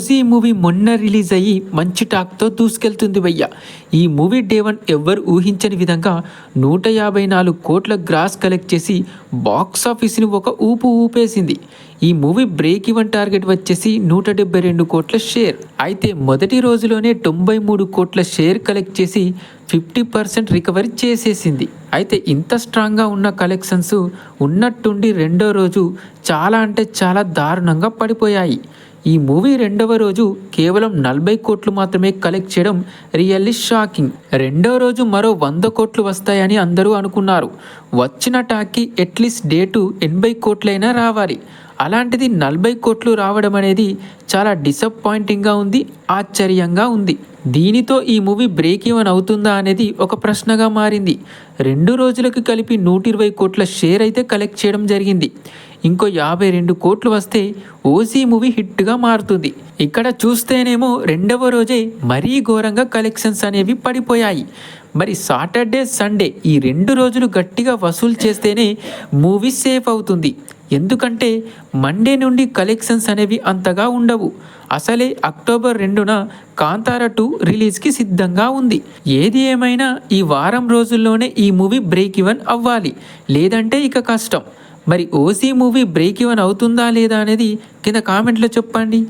OG movie మొన్న release అయ్యి మంచి టాక్తో దూసుకెళ్తుంది భయ్య. ఈ మూవీ డే వన్ ఎవ్వరు ఊహించని విధంగా నూట యాభై నాలుగు కోట్ల గ్రాస్ కలెక్ట్ చేసి బాక్స్ ఆఫీస్ని ఒక ఊపు ఊపేసింది. ఈ మూవీ బ్రేక్ ఈవెన్ టార్గెట్ వచ్చేసి నూట డెబ్బై రెండు కోట్ల షేర్. అయితే మొదటి రోజులోనే తొంభై మూడు కోట్ల షేర్ కలెక్ట్ చేసి ఫిఫ్టీ పర్సెంట్ రికవరీ చేసేసింది. అయితే ఇంత స్ట్రాంగ్గా ఉన్న కలెక్షన్స్ ఉన్నట్టుండి రెండో రోజు చాలా అంటే చాలా దారుణంగా పడిపోయాయి. ఈ మూవీ రెండవ రోజు కేవలం నలభై కోట్లు మాత్రమే కలెక్ట్ చేయడం రియల్లీ షాకింగ్ రెండవ రోజు మరో వంద కోట్లు వస్తాయని అందరూ అనుకున్నారు. వచ్చిన టాక్కి అట్లీస్ట్ డేటు ఎనభై కోట్లైనా రావాలి. అలాంటిది నలభై కోట్లు రావడం అనేది చాలా డిసప్పాయింటింగ్గా ఉంది ఆశ్చర్యంగా ఉంది. దీనితో ఈ మూవీ బ్రేక్ ఈవెన్ అవుతుందా అనేది ఒక ప్రశ్నగా మారింది. రెండు రోజులకు కలిపి నూట ఇరవై కోట్ల షేర్ అయితే కలెక్ట్ చేయడం జరిగింది. ఇంకో యాభై రెండు కోట్లు వస్తే ఓసీ మూవీ హిట్గా మారుతుంది. ఇక్కడ చూస్తేనేమో రెండవ రోజే మరీ ఘోరంగా కలెక్షన్స్ అనేవి పడిపోయాయి. మరి సాటర్డే సండే ఈ రెండు రోజులు గట్టిగా వసూలు చేస్తేనే మూవీ సేఫ్ అవుతుంది. ఎందుకంటే మండే నుండి కలెక్షన్స్ అనేవి అంతగా ఉండవు. అసలే అక్టోబర్ రెండున కాంతార టూ రిలీజ్కి సిద్ధంగా ఉంది. ఏది ఏమైనా ఈ వారం రోజుల్లోనే ఈ మూవీ బ్రేక్ ఈవెన్ అవ్వాలి. లేదంటే ఇక కష్టం. మరి ఓసీ మూవీ బ్రేక్ ఈవెన్ అవుతుందా లేదా అనేది కింద కామెంట్లో చెప్పండి.